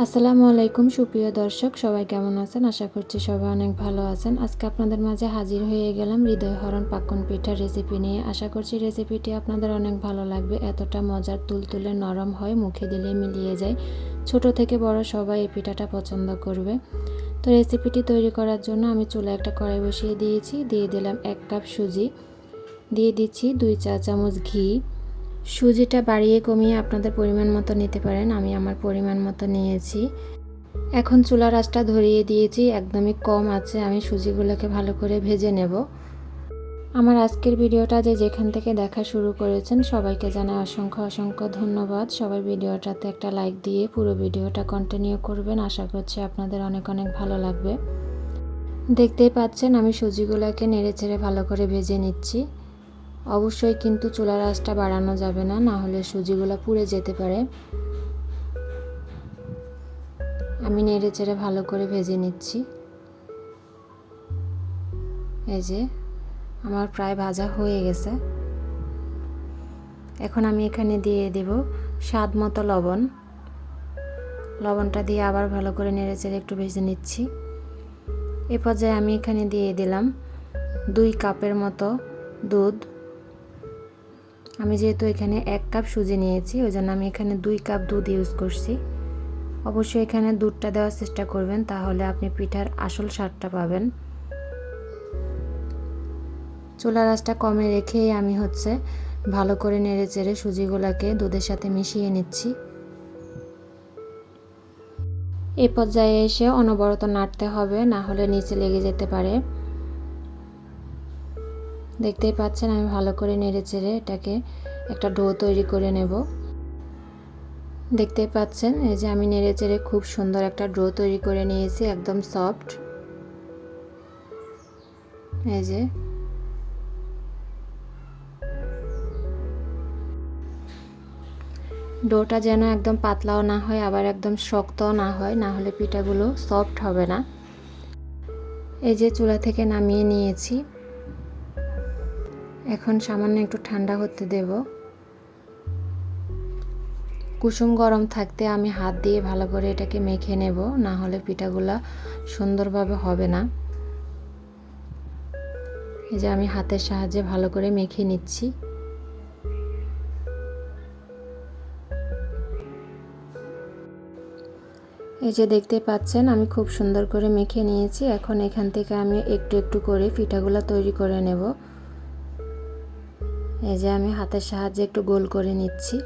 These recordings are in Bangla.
আসসালামু আলাইকুম, সুপ্রিয় দর্শক, সবাই কেমন আছেন? আশা করছি সবাই অনেক ভালো আছেন। আজকে আপনাদের মাঝে হাজির হয়ে গেলাম হৃদয় হরণ পাক্কন পিঠার রেসিপি নিয়ে। আশা করছি রেসিপিটি আপনাদের অনেক ভালো লাগবে। এতটা মজার তুলতুলে নরম হয়, মুখে দিলে মিলিয়ে যায়। ছোট থেকে বড় সবাই এই পিঠাটা পছন্দ করবে। তো রেসিপিটি তৈরি করার জন্য আমি চুলে একটা কড়াই বসিয়ে দিয়েছি। দিয়ে দিলাম এক কাপ সুজি। দিয়ে দিচ্ছি দুই চা চামচ ঘি। সুজিটা বাড়িয়ে কমিয়ে আপনাদের পরিমাণ মতো নিতে পারেন, আমি আমার পরিমাণ মতো নিয়েছি। এখন চুলার আঁচটা ধরিয়ে দিয়েছি, একদমই কম আছে, আমি সুজিগুলোকে ভালো করে ভেজে নেব। আমার আজকের ভিডিওটা যে যেখান থেকে দেখা শুরু করেছেন, সবাইকে জানাই অসংখ্য অসংখ্য ধন্যবাদ। সবাই ভিডিওটাতে একটা লাইক দিয়ে পুরো ভিডিওটা কন্টিনিউ করবেন, আশা করছি আপনাদের অনেক অনেক ভালো লাগবে। দেখতেই পাচ্ছেন, আমি সুজিগুলোকে নেড়ে চেড়ে ভালো করে ভেজে নিচ্ছি। অবশ্যই কিন্তু চুলার আঁচটা বাড়ানো যাবে না না হলে সুজিগুলো পুড়ে যেতে পারে। আমি নেড়ে চেড়ে ভালো করে ভেজে নিচ্ছি। এই যে, আমার প্রায় ভাজা হয়ে গেছে। এখন আমি এখানে দিয়ে দেব স্বাদ মতো লবণ। লবণটা দিয়ে আবার ভালো করে নেড়ে চেড়ে একটু ভেজে নিচ্ছি। এ পর্যায়ে আমি এখানে দিয়ে দিলাম দুই কাপের মতো দুধ। আমি যেহেতু এখানে এক কাপ সুজি নিয়েছি ওই জন্য আমি এখানে দুই কাপ দুধ ইউজ করছি। অবশ্যই এখানে দুধটা দেওয়ার চেষ্টা করবেন, তাহলে আপনি পিঠার আসল স্বাদটা পাবেন। চুলার আঁচটা কমে রেখেই আমি হচ্ছে ভালো করে নেড়ে চেড়ে সুজিগুলোকে দুধের সাথে মিশিয়ে নিচ্ছি। এ পর্যায়ে এসে অনবরত নাড়তে হবে, না হলে নিচে লেগে যেতে পারে। দেখতেই পাচ্ছেন, আমি ভালো করে নেড়ে চেড়ে এটাকে একটা ডো তৈরি করে নেব। দেখতেই পাচ্ছেন, এই যে আমি নেড়ে চেড়ে খুব সুন্দর একটা ডো তৈরি করে নিয়েছি, একদম সফট। এই যে। ডোটা যেন একদম পাতলাও না হয়, আবার একদম শক্তও না হয়, না হলে পিঠাগুলো সফট হবে না। এই যে চুলা থেকে নামিয়ে নিয়েছি। এখন সামান্য একটু ঠান্ডা হতে দেব। কুসুম গরম থাকতে আমি হাত দিয়ে ভালো করে এটাকে মেখে নেব, না হলে পিঠাগুলা সুন্দরভাবে হবে না। এই যে আমি হাতের সাহায্যে ভালো করে মেখে নিচ্ছি। এই যে দেখতে পাচ্ছেন, আমি খুব সুন্দর করে মেখে নিয়েছি। এখন এখান থেকে আমি একটু একটু করে পিঠাগুলা তৈরি করে নেব। এই যে আমি হাতের সাহায্যে একটু গোল করে নিচ্ছি।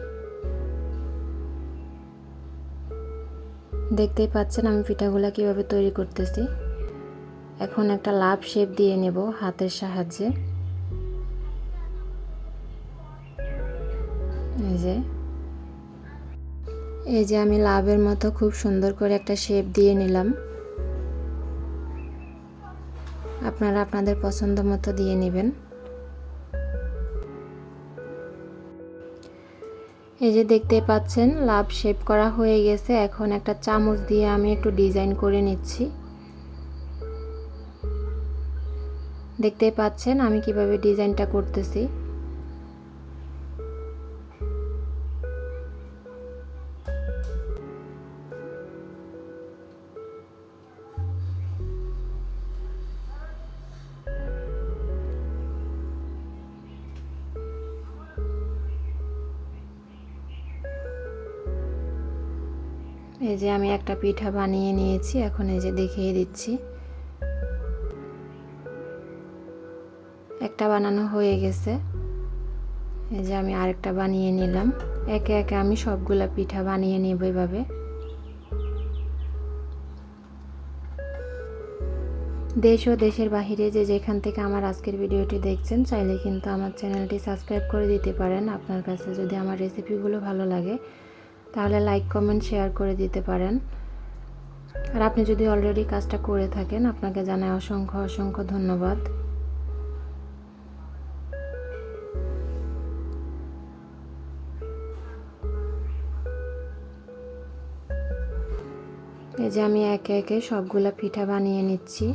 দেখতেই পাচ্ছেন আমি পিঠাগুলা কীভাবে তৈরি করতেছি। এখন একটা লাভ শেপ দিয়ে নেব হাতের সাহায্যে। এই যে। এই যে আমি লাভের মতো খুব সুন্দর করে একটা শেপ দিয়ে নিলাম। আপনারা আপনাদের পছন্দ মতো দিয়ে নেবেন। এই যে দেখতে পাচ্ছেন, লাভ শেপ করা হয়ে গেছে। এখন একটা চামচ দিয়ে আমি একটু ডিজাইন করে নিচ্ছি। দেখতে পাচ্ছেন আমি কীভাবে ডিজাইনটা করতেছি। এই যে আমি একটা পিঠা বানিয়ে নিয়েছি, এখন এই যে দেখিয়ে দিচ্ছি। একটা বানানো হয়ে গেছে। এই যে আমি আরেকটা বানিয়ে নিলাম। একে একে আমি সবগুলা পিঠা বানিয়ে নেব এভাবে। দেশ ও দেশের বাহিরে যে যেখান থেকে আমার আজকের ভিডিওটি দেখছেন, চাইলে কিন্তু আমার চ্যানেলটি সাবস্ক্রাইব করে দিতে পারেন। আপনার কাছে যদি আমার রেসিপিগুলো ভালো লাগে তাহলে লাইক কমেন্ট শেয়ার করে দিতে পারেন। আর আপনি যদি অলরেডি কাজটা করে থাকেন, আপনাকে জানাই অসংখ্য অসংখ্য ধন্যবাদ। এই যে আমি একে একে সবগুলা পিঠা বানিয়ে নিচ্ছি।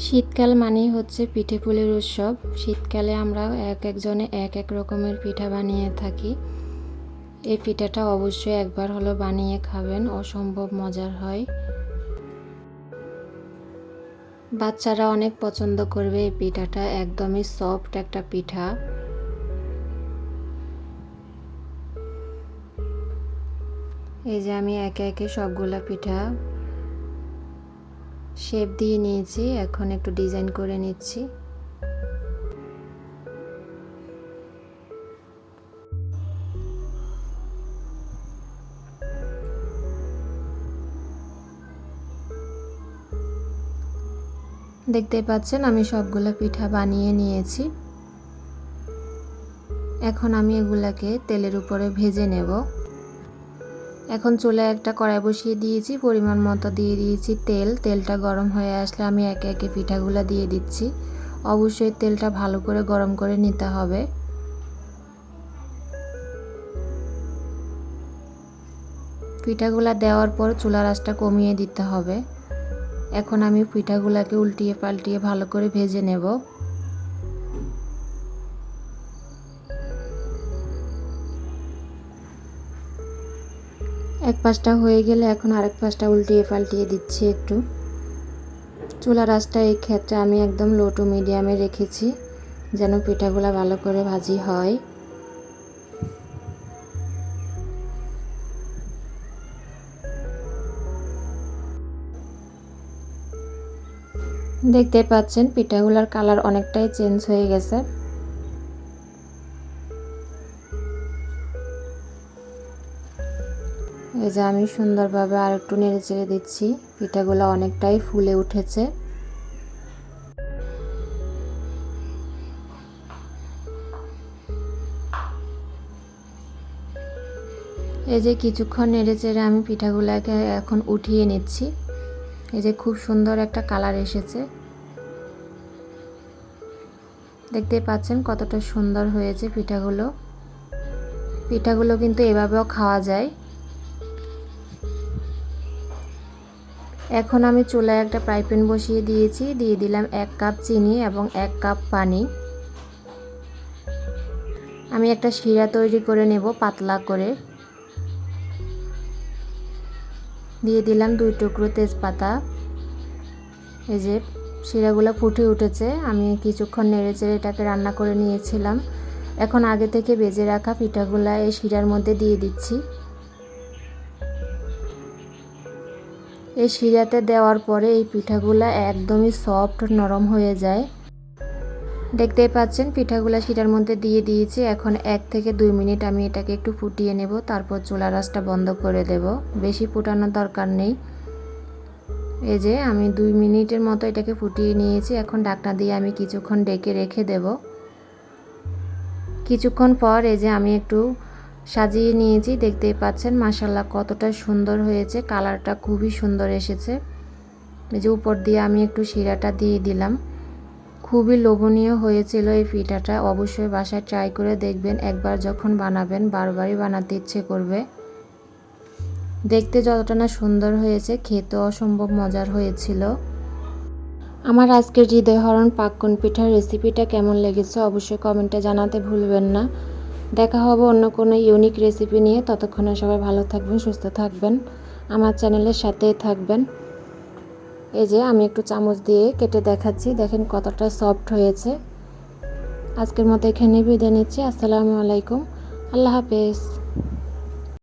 শীতকাল মানেই হচ্ছে পিঠে পুলির উৎসব। শীতকালে আমরা এক একজনে এক এক রকমের পিঠা বানিয়ে থাকি। এই পিঠাটা অবশ্যই একবার হলো বানিয়ে খাবেন, অসম্ভব মজার হয়। বাচ্চারা অনেক পছন্দ করবে এই পিঠাটা, একদমই সফট একটা পিঠা। এই যে আমি একে একে সবগুলা পিঠা শেপ দিয়ে নিয়েছি, এখন একটু ডিজাইন করে নিচ্ছি। দেখতে পাচ্ছেন, আমি সবগুলো পিঠা বানিয়ে নিয়েছি। এখন আমি এগুলাকে তেলের উপরে ভেজে নেব। এখন চুলে একটা কড়াই বসিয়ে দিয়েছি, পরিমাণ মতো দিয়ে দিয়েছি তেল। তেলটা গরম হয়ে আসলে আমি একে একে পিঠাগুলো দিয়ে দিচ্ছি। অবশ্যই তেলটা ভালো করে গরম করে নিতে হবে। পিঠাগুলা দেওয়ার পর চুলার আঁচটা কমিয়ে দিতে হবে। এখন আমি পিঠাগুলাকে উল্টিয়ে পাল্টিয়ে ভালো করে ভেজে নেব। এক পাশটা হয়ে গেলে এখন আরেক পাশটা উল্টিয়ে পাল্টিয়ে দিচ্ছি একটু। চুলা রাসটা এই ক্ষেত্রে আমি একদম লো টু মিডিয়ামে রেখেছি, যেন পিঠাগুলা ভালো করে ভাজি হয়। দেখতে পাচ্ছেন পিঠাগুলার কালার অনেকটাই চেঞ্জ হয়ে গেছে। এই যে আমি সুন্দরভাবে আর একটু নেড়ে চেড়ে দিচ্ছি। পিঠাগুলো অনেকটাই ফুলে উঠেছে। এই যে কিছুক্ষণ নেড়ে চেড়ে আমি পিঠাগুলোকে এখন উঠিয়ে নিচ্ছি। এই যে খুব সুন্দর একটা কালার এসেছে। দেখতে পাচ্ছেন কতটা সুন্দর হয়েছে পিঠাগুলো। পিঠাগুলো কিন্তু এভাবেও খাওয়া যায়। এখন আমি চুলায় একটা ফ্রাই প্যান বসিয়ে দিয়েছি। দিয়ে দিলাম এক কাপ চিনি এবং এক কাপ পানি। আমি একটা শিরা তৈরি করে নেব পাতলা করে। দিয়ে দিলাম দুই টুকরো তেজপাতা। এই যে শিরাগুলো ফুটে উঠেছে, আমি কিছুক্ষণ নেড়ে চেড়ে এটাকে রান্না করে নিয়েছিলাম। এখন আগে থেকে বেজে রাখা পিঠাগুলা এই শিরার মধ্যে দিয়ে দিচ্ছি। এই শিরাতে দেওয়ার পরে এই পিঠাগুলা একদমই সফট নরম হয়ে যায়। দেখতেই পাচ্ছেন, পিঠাগুলো শিরার মধ্যে দিয়ে দিয়েছি। এখন এক থেকে দুই মিনিট আমি এটাকে একটু ফুটিয়ে নেব, তারপর চুলা রাসটা বন্ধ করে দেব। বেশি ফুটানোর দরকার নেই। এই যে, আমি দুই মিনিটের মতো এটাকে ফুটিয়ে নিয়েছি। এখন ডাকনা দিয়ে আমি কিছুক্ষণ ডেকে রেখে দেব। কিছুক্ষণ পর এই যে, আমি একটু সাজিয়ে নিয়েছি। দেখতেই পাচ্ছেন মাসাল্লাহ কতটা সুন্দর হয়েছে। কালারটা খুবই সুন্দর এসেছে। যে উপর দিয়ে আমি একটু শিরাটা দিয়ে দিলাম। খুবই লোভনীয় হয়েছিল এই পিঠাটা। অবশ্যই বাসায় ট্রাই করে দেখবেন। একবার যখন বানাবেন, বারবারই বানাতে ইচ্ছে করবে। দেখতে যতটা না সুন্দর হয়েছে খেতে অসম্ভব মজার হয়েছিল। আমার আজকের হৃদয়হরণ পাক্কন পিঠার রেসিপিটা কেমন লেগেছে অবশ্যই কমেন্টে জানাতে ভুলবেন না। দেখা হবে অন্য কোনো ইউনিক রেসিপি নিয়ে। ততক্ষণে সবাই ভালো থাকবেন, সুস্থ থাকবেন। আমার চ্যানেলের সাথেই থাকবেন। এই যে আমি একটু চামচ দিয়ে কেটে দেখাচ্ছি। দেখেন কতটা সফট হয়েছে। আজকের মতো এখানে বিদায় নিচ্ছি। আসসালামু আলাইকুম। আল্লাহ হাফেজ।